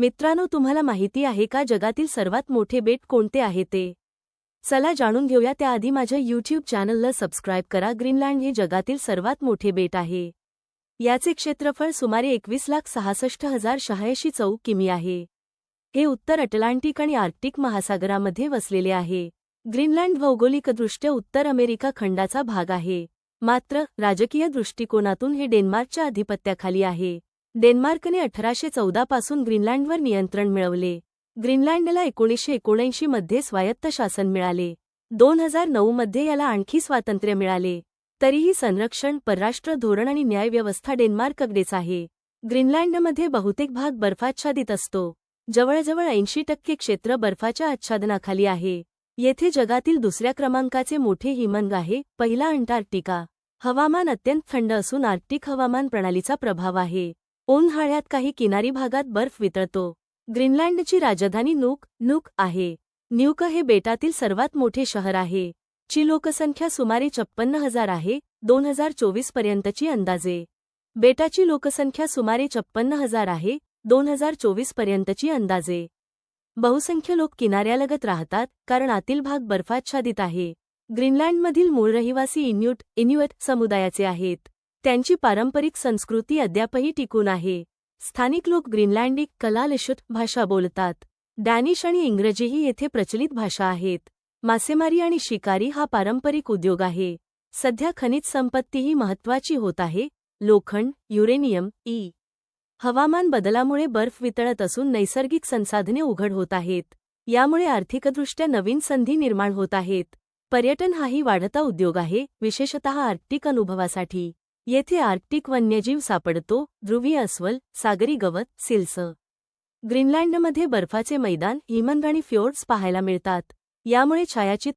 मित्रांनो तुम्हाला माहिती आहे का जगातील सर्वात मोठे बेट कोणते आहे ते? चला जाणून घेऊया. त्याआधी माझ्या यूट्यूब चॅनलला सबस्क्राईब करा. ग्रीनलँड हे जगातील सर्वात मोठे बेट आहे. याचे क्षेत्रफळ सुमारे एकवीस लाख सहासष्ट हजार शहाऐंशी चौ किमी आहे. हे उत्तर अटलांटिक आणि आर्क्टिक महासागरामध्ये वसलेले आहे. ग्रीनलँड भौगोलिकदृष्ट्या उत्तर अमेरिका खंडाचा भाग आहे. मात्र राजकीय दृष्टिकोनातून हे डेन्मार्कच्या अधिपत्याखाली आहे. डेन्मार्कने अठराशे चौदा पासून ग्रीनलँडवर नियंत्रण मिळवले. ग्रीनलँडला एकोणीसशे एकोणऐंशी मध्ये स्वायत्त शासन मिळाले. दोन हजार नऊ मध्ये याला आणखी स्वातंत्र्य मिळाले. तरीही संरक्षण परराष्ट्र धोरण आणि न्यायव्यवस्था डेन्मार्ककडेच आहे. ग्रीनलँडमध्ये बहुतेक भाग बर्फाच्छादित असतो. जवळजवळ ऐंशी टक्के क्षेत्र बर्फाच्या आच्छादनाखाली आहे. येथे जगातील दुसऱ्या क्रमांकाचे मोठे हिमनग आहे पहिला अंटार्क्टिका. हवामान अत्यंत थंड असून आर्क्टिक हवामान प्रणालीचा प्रभाव आहे. उन्हाळ्यात काही किनारी भागात बर्फ वितळतो. ग्रीनलँडची राजधानी नूक नूक आहे. न्यूक हे बेटातील सर्वात मोठे शहर आहे. ची लोकसंख्या सुमारे छप्पन्न हजार आहे दोन हजार चोवीस पर्यंतची अंदाजे. बेटाची लोकसंख्या सुमारे छप्पन्न हजार आहे दोन हजार चोवीस पर्यंतची अंदाजे. बहुसंख्य लोक किनाऱ्यालगत राहतात कारण आतील भाग बर्फाच्छादित आहे. ग्रीनलँडमधील मूळ रहिवासी इन्यूट इन्युएट समुदायाचे आहेत. त्यांची पारंपरिक संस्कृती अद्यापही टिकून आहे. स्थानिक लोक ग्रीनलँडिक कलालशुत भाषा बोलतात. डॅनिश आणि इंग्रजीही येथे प्रचलित भाषा आहेत. मासेमारी आणि शिकारी हा पारंपरिक उद्योग आहे. सध्या खनिज संपत्तीही महत्वाची होत आहे. लोखंड युरेनियम ई. हवामान बदलामुळे बर्फ वितळत असून नैसर्गिक संसाधने उघड होत आहेत. यामुळे आर्थिकदृष्ट्या नवीन संधी निर्माण होत आहेत. पर्यटन हाही वाढता उद्योग आहे विशेषतः आर्क्टिक अनुभवासाठी. येथे आर्क्टिक वन्यजीव सापडतो ध्रुवीय अस्वल सागरी गवत सिल्स. ग्रीनलँडमध्ये बर्फाचे मैदान हिमनग आणि फ्योर्ड्स पाहायला मिळतात. यामुळे छायाचित